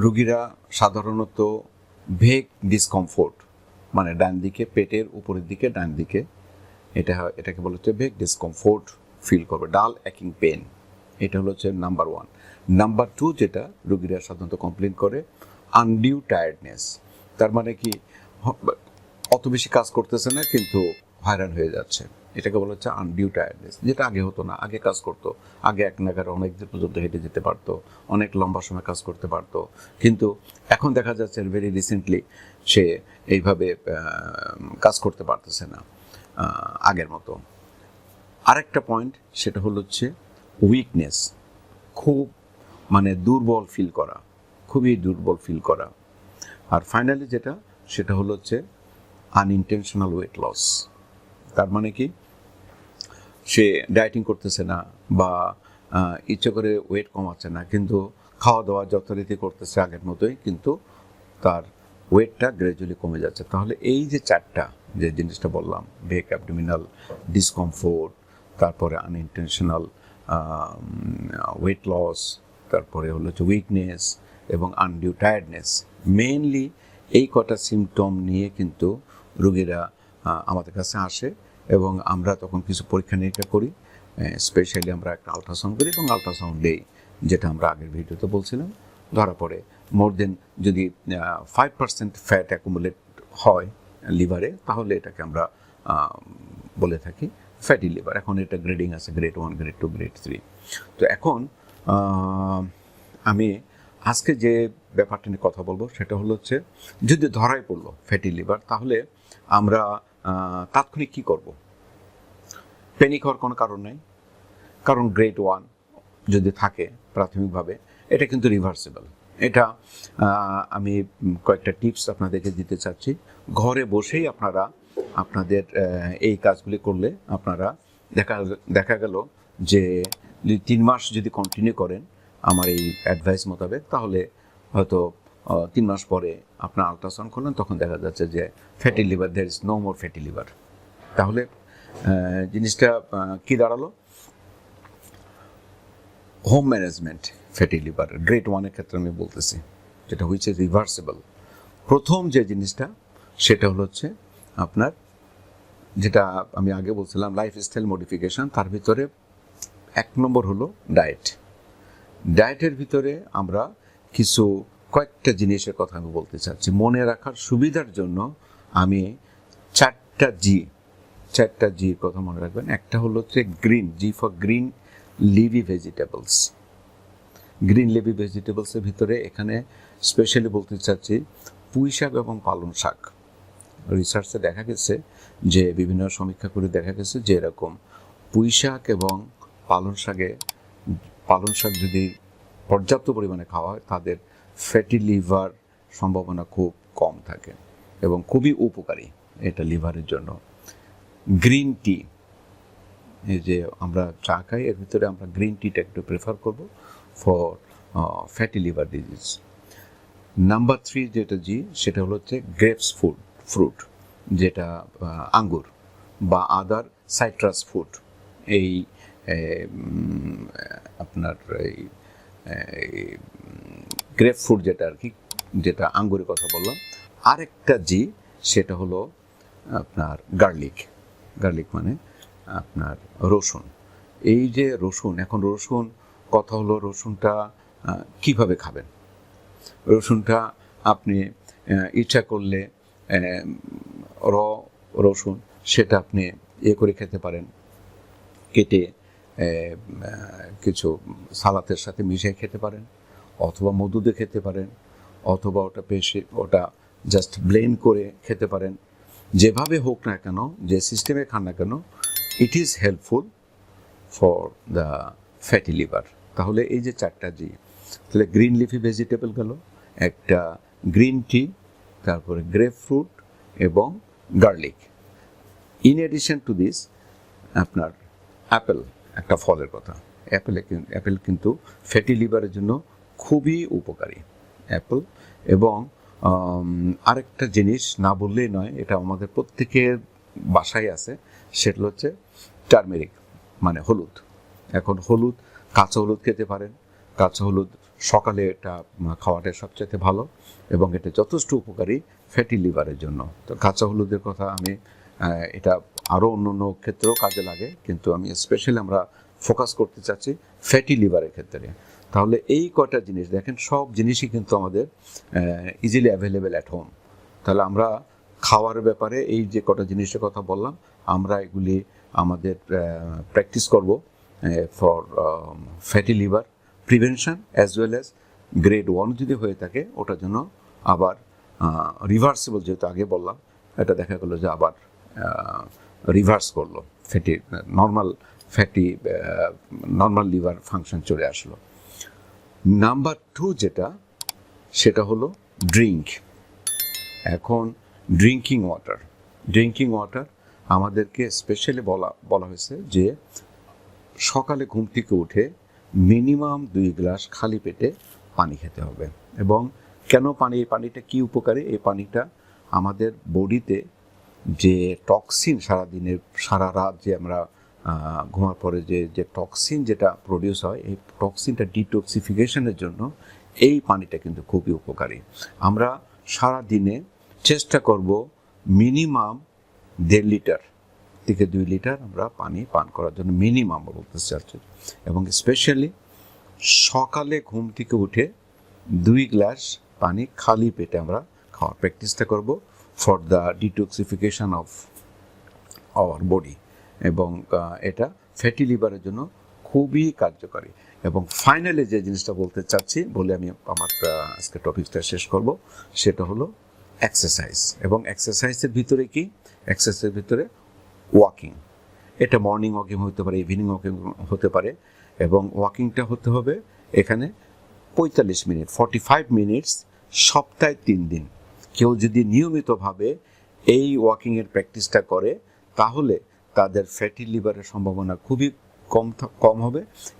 রুগীরা সাধারণত vague discomfort মানে ডান দিকে পেটের উপরের দিকে ডান দিকে, এটা এটাকে বলা হচ্ছে ভেগ ডিসকমফোর্ট ফিল করবে, ডাল অ্যাকিং পেন, এটা হলো হচ্ছে নাম্বার ওয়ান নাম্বার টু যেটা রুগীরা সাধারণত কমপ্লেন করে আনডিউ টায়ার্ডনেস তার মানে কি অত বেশি কাজ করতেছে না, কিন্তু হয়রান হয়ে যাচ্ছে। এটাকে বলা হচ্ছে আনডিউ টায়ার্ডনেস যেটা আগে হতো না। আগে কাজ করতো। আগে এক নাগারে অনেক দিন পর্যন্ত হেঁটে যেতে পারতো, অনেক লম্বা সময় কাজ করতে পারতো। কিন্তু এখন দেখা যাচ্ছে ভেরি রিসেন্টলি সে এইভাবে কাজ করতে পারতেছে না আগের মতো। আরেকটা পয়েন্ট সেটা হলো হচ্ছে উইকনেস খুব মানে দুর্বল ফিল করা, খুবই দুর্বল ফিল করা। আর ফাইনালি যেটা, সেটা হলো হচ্ছে আনইনটেনশনাল ওয়েট লস তার মানে কি? সে ডায়েটিং করতেছে না বা ইচ্ছে করে ওয়েট কমাচ্ছে না, কিন্তু খাওয়া দাওয়া যথারীতি করতেছে আগের মতোই, কিন্তু তার ওয়েটটা গ্র্যাজুয়ালি কমে যাচ্ছে। তাহলে এই যে চারটা, যে জিনিসটা বললাম বেক অ্যাবডোমিনাল ডিসকমফোর্ট তারপরে আনইনটেনশনাল ওয়েট লস তারপরে হলো হচ্ছে উইকনেস এবং আনডিউ টায়ার্ডনেস মেইনলি এই কটা সিমটম নিয়ে কিন্তু রুগীরা আমাদের কাছে আসে। এবং আমরা তখন কিছু পরীক্ষা নিরীক্ষা করি স্পেশালি আমরা একটা আলট্রাসাউন্ড করি এবং আলট্রাসাউন্ড দেই, যেটা আমরা আগের ভিডিওতে বলছিলাম। ধরা পড়ে মোর দেন যদি ফাইভ পার্সেন্ট ফ্যাট অ্যাকুমুলেট হয় লিভারে তাহলে এটাকে আমরা বলে থাকি ফ্যাটি লিভার এখন এটা গ্রেডিং আছে grade one grade two grade three তো এখন আমি আজকে যে ব্যাপারটা নিয়ে কথা বলব, সেটা হলো হচ্ছে, যদি ধরাই পড়ল ফ্যাটি লিভার তাহলে আমরা তাৎক্ষণিক কী করব? প্যানিক হওয়ার কোনো কারণ নেই। কারণ গ্রেড ওয়ান যদি থাকে প্রাথমিকভাবে, এটা কিন্তু রিভার্সিবল এটা আমি কয়েকটা টিপস আপনাদেরকে দিতে চাচ্ছি। ঘরে বসেই আপনারা, আপনাদের এই কাজগুলি করলে আপনারা দেখা দেখা গেল যে তিন মাস যদি কন্টিনিউ করেন, আমার এই অ্যাডভাইস মোতাবেক, তাহলে হয়তো তিন মাস পরে আপনার আলট্রাসাউন্ড করলেন, তখন দেখা যাচ্ছে যে fatty liver there is no more fatty liver তাহলে জিনিসটা কি দাঁড়াল? Home management fatty liver grade ওয়ানের ক্ষেত্রে আমি বলতেছি, যেটা হচ্ছে রিভার্সিবল প্রথম যে জিনিসটা, সেটা হলো হচ্ছে আপনার, যেটা আমি আগে বলছিলাম লাইফস্টাইল মডিফিকেশন তার ভিতরে এক নম্বর হলো ডায়েট ডায়েটের ভিতরে আমরা কিছু কয়েকটা জিনিসের কথা আমি বলতে চাচ্ছি। মনে রাখার সুবিধার জন্য আমি চারটা জি চারটা জির কথা মনে রাখবেন। একটা হলো হচ্ছে green G for green leafy vegetables green leafy ভেজিটেবলসের ভিতরে এখানে স্পেশালি বলতে চাচ্ছি পুঁই শাক এবং পালং শাক। রিসার্চে দেখা গেছে যে, বিভিন্ন সমীক্ষা করে দেখা গেছে যে, এরকম পুঁই শাক এবং পালং শাকে, পালং শাক যদি পর্যাপ্ত পরিমাণে খাওয়া হয়, তাদের ফ্যাটি লিভার সম্ভাবনা খুব কম থাকে এবং খুবই উপকারী এটা লিভারের জন্য। গ্রিন টি, এই যে আমরা চা খাই, এর ভিতরে আমরা গ্রিন টিটা একটু প্রেফার করব for fatty liver disease number three যেটা জি, সেটা হলো হচ্ছে গ্রেপস ফুড ফ্রুট যেটা আঙ্গুর বা আদার সাইট্রাস ফুড এই আপনার এই গ্রেপ ফ্রুট যেটা আর কি, যেটা আঙ্গুরের কথা বললাম। আরেকটা জি, সেটা হলো আপনার গার্লিক। গার্লিক মানে আপনার রসুন। এই যে রসুন, এখন রসুন, কথা হলো রসুনটা কীভাবে খাবেন? রসুনটা আপনি ইচ্ছা করলে র রসুন, সেটা আপনি ইয়ে করে খেতে পারেন। কেটে কিছু সালাতের সাথে মিশিয়ে খেতে পারেন। অথবা মধু দিয়ে খেতে পারেন, অথবা ওটা পেশে, ওটা জাস্ট ব্লেন্ড করে খেতে পারেন। যেভাবে হোক না কেন, যে সিস্টেমে খান না কেন it is helpful for the fatty liver তাহলে এই যে চারটা জি, তাহলে গ্রিন লিফি ভেজিটেবল গেল, একটা গ্রিন টি তারপরে গ্রেপ ফ্রুট এবং garlic in addition to this আপনার অ্যাপেল একটা ফলের কথা। অ্যাপেলে অ্যাপেল কিন্তু ফ্যাটি লিভারের জন্য খুবই উপকারী, অ্যাপল। এবং আরেকটা জিনিস না বললেই নয়, এটা আমাদের প্রত্যেকের বাসায় আছে, সেটা হচ্ছে টার্মেরিক মানে হলুদ। এখন হলুদ, কাঁচা হলুদ খেতে পারেন। কাঁচা হলুদ সকালে এটা খাওয়াটা সবচেয়ে ভালো এবং এটা যথেষ্ট উপকারী ফ্যাটি লিভারের জন্য। তো কাঁচা হলুদের কথা আমি এটা আরও অন্য অন্য ক্ষেত্রেও কাজে লাগে, কিন্তু আমি স্পেশালি আমরা ফোকাস করতে চাচ্ছি ফ্যাটি লিভারের ক্ষেত্রে। তাহলে এই কটা জিনিস, দেখেন সব জিনিসই কিন্তু আমাদের ইজিলি অ্যাভেলেবেল অ্যাট হোম তাহলে আমরা খাওয়ার ব্যাপারে এই যে কটা জিনিসের কথা বললাম, আমরা এগুলি আমাদের প্র্যাকটিস করব for fatty liver prevention as well as grade one যদি হয়ে থাকে, ওটার জন্য আবার রিভার্সিবল যেহেতু আগে বললাম, এটা দেখা গেলো যে আবার রিভার্স করল fatty normal fatty normal liver function চলে আসলো। নাম্বার টু যেটা, সেটা হলো ড্রিঙ্ক এখন ড্রিঙ্কিং ওয়াটার। ড্রিঙ্কিং ওয়াটার আমাদেরকে স্পেশালি বলা বলা হয়েছে যে সকালে ঘুম থেকে উঠে মিনিমাম দুই গ্লাস খালি পেটে পানি খেতে হবে। এবং কেন পানি, এই পানিটা কী উপকারী? এই পানিটা আমাদের বডিতে যে টক্সিন সারাদিনের, সারা রাত যে আমরা ঘুমার পরে যে যে টক্সিন যেটা প্রডিউস হয়, এই টক্সিনটা ডিটক্সিফিকেশনের জন্য এই পানিটা কিন্তু খুবই উপকারী। আমরা সারা দিনে চেষ্টা করব মিনিমাম দেড় লিটার থেকে দুই লিটার আমরা পানি পান করার জন্য মিনিমাম বলতে চাচ্ছি। এবং স্পেশালি সকালে ঘুম থেকে উঠে দুই গ্লাস পানি খালি পেটে আমরা খাওয়ার প্র্যাকটিসটা করব for the detoxification of our body এবং এটা ফ্যাটি লিভারের জন্য খুবই কার্যকারী। এবং ফাইনালি যে জিনিসটা বলতে চাচ্ছি বলে আমি আমার আজকে টপিকটা শেষ করব, সেটা হলো এক্সারসাইজ এবং এক্সারসাইজের ভিতরে কি? এক্সারসাইজের ভিতরে ওয়াকিং এটা মর্নিং ওয়াকিং হতে পারে ইভিনিং ওয়াকিং হতে পারে, এবং ওয়াকিংটা হতে হবে এখানে পঁয়তাল্লিশ মিনিট ফর্টি ফাইভ মিনিটস সপ্তাহে তিন দিন। কেউ যদি নিয়মিতভাবে এই ওয়াকিংয়ের প্র্যাকটিসটা করে, তাহলে তাদের ফ্যাটি লিভারের সম্ভাবনা খুবই কম কম হবে।